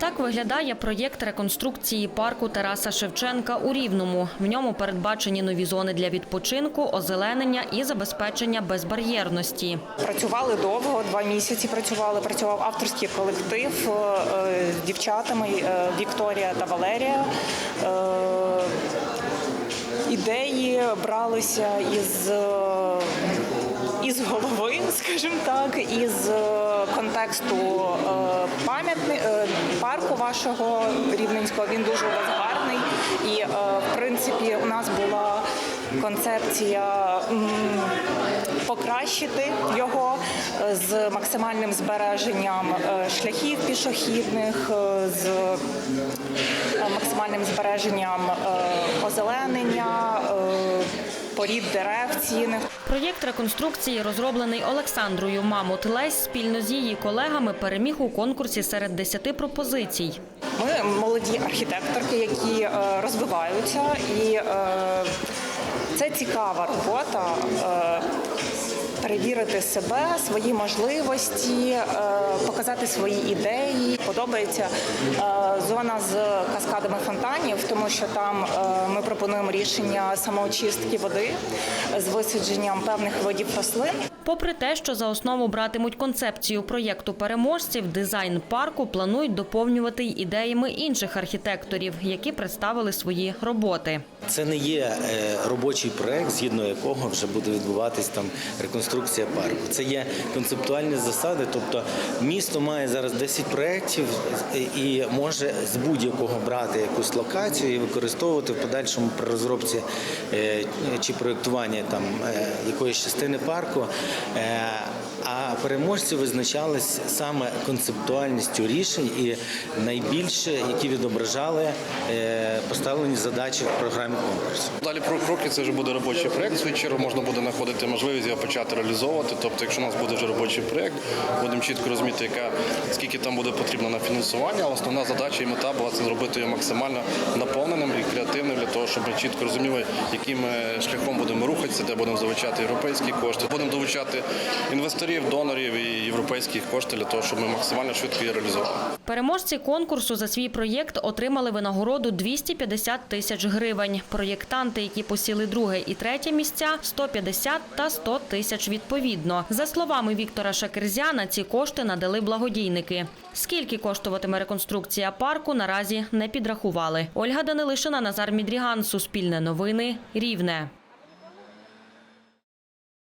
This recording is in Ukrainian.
Так виглядає проєкт реконструкції парку Тараса Шевченка у Рівному. В ньому передбачені нові зони для відпочинку, озеленення і забезпечення безбар'єрності. Працювали довго, два місяці працювали. Працював авторський колектив е, з дівчатами е, Вікторія та Валерія. Е, Ідеї бралися із, е, із голови, скажімо так, із е, контексту е, пам'ятни е, парку вашого рівненського. Він дуже у вас гарний. І, в принципі, у нас була концепція покращити його з максимальним збереженням шляхів пішохідних, з максимальним збереженням озеленення, порід дерев цінних. Проєкт реконструкції, розроблений Олександрою Мамут Лесь, спільно з її колегами переміг у конкурсі серед 10 пропозицій. Ми молоді архітекторки, які е, розвиваються, і е, це цікава робота. е, Перевірити себе, свої можливості, показати свої ідеї. Подобається е, зона з каскадами фонтанів, тому що там е, ми пропонуємо рішення самоочистки води з висадженням певних видів рослин. Попри те, що за основу братимуть концепцію проєкту переможців, дизайн парку планують доповнювати й ідеями інших архітекторів, які представили свої роботи. Це не є е, робочий проект, згідно якого вже буде відбуватись там реконструкція парку. Це є концептуальні засади. Тобто місто має зараз 10 проєктів е, і може з будь-якого брати якусь локацію і використовувати в подальшому при розробці е, чи проєктуванні там е, якоїсь частини парку. А переможці визначались саме концептуальністю рішень і найбільше, які відображали е, поставлені задачі в програмі конкурсу. Далі про кроки це вже буде робочий. В чергу можна буде знаходити можливість його почати реалізовувати. Тобто, якщо у нас буде вже робочий проект, будемо чітко розуміти, яка скільки там буде потрібно на фінансування. А основна задача і мета була це зробити його максимально наповненим і креативним для того, щоб ми чітко розуміли, яким е, шляхом будемо рухатися, де будемо залучати європейські кошти. Будемо долучати інвесторів, донорів і європейських коштів для того, щоб ми максимально швидко її реалізували. Переможці конкурсу за свій проєкт отримали винагороду 250 тисяч гривень. Проєктанти, які посіли друге і третє місця, 150 та 100 тисяч відповідно. За словами Віктора Шакерзяна, ці кошти надали благодійники. Скільки коштуватиме реконструкція парку, наразі не підрахували. Ольга Данилишина, Назар Мідріган, Суспільне новини, Рівне.